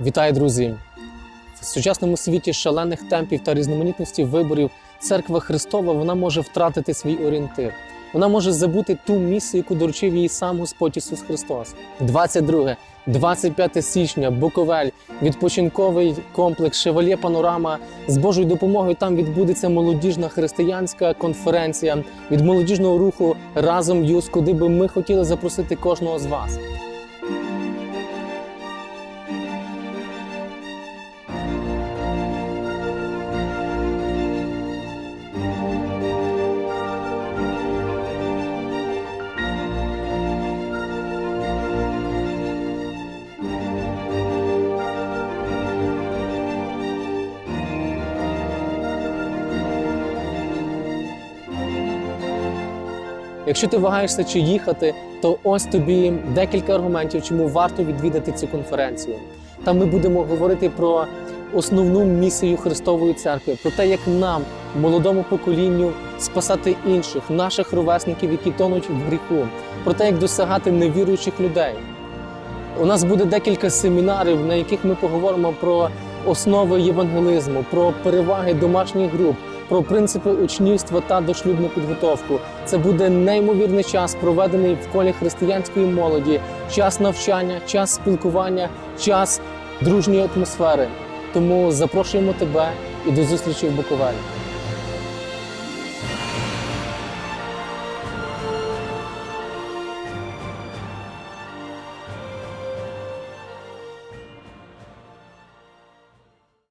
Вітаю, друзі! В сучасному світі шалених темпів та різноманітності виборів церква Христова вона може втратити свій орієнтир. Вона може забути ту місію, яку доручив їй сам Господь Ісус Христос. 22, 25 січня, Буковель, відпочинковий комплекс Шевальє Панорама. З Божою допомогою там відбудеться молодіжна християнська конференція від молодіжного руху разом Юз, куди би ми хотіли запросити кожного з вас. Якщо ти вагаєшся чи їхати, то ось тобі декілька аргументів, чому варто відвідати цю конференцію. Там ми будемо говорити про основну місію Христової церкви, про те, як нам, молодому поколінню, спасати інших, наших ровесників, які тонуть в гріху, про те, як досягати невіруючих людей. У нас буде декілька семінарів, на яких ми поговоримо про основи євангелізму, про переваги домашніх груп, про принципи учнівства та дошлюбну підготовку. Це буде неймовірний час, проведений в колі християнської молоді, час навчання, час спілкування, час дружньої атмосфери. Тому запрошуємо тебе і до зустрічі в Буковелі.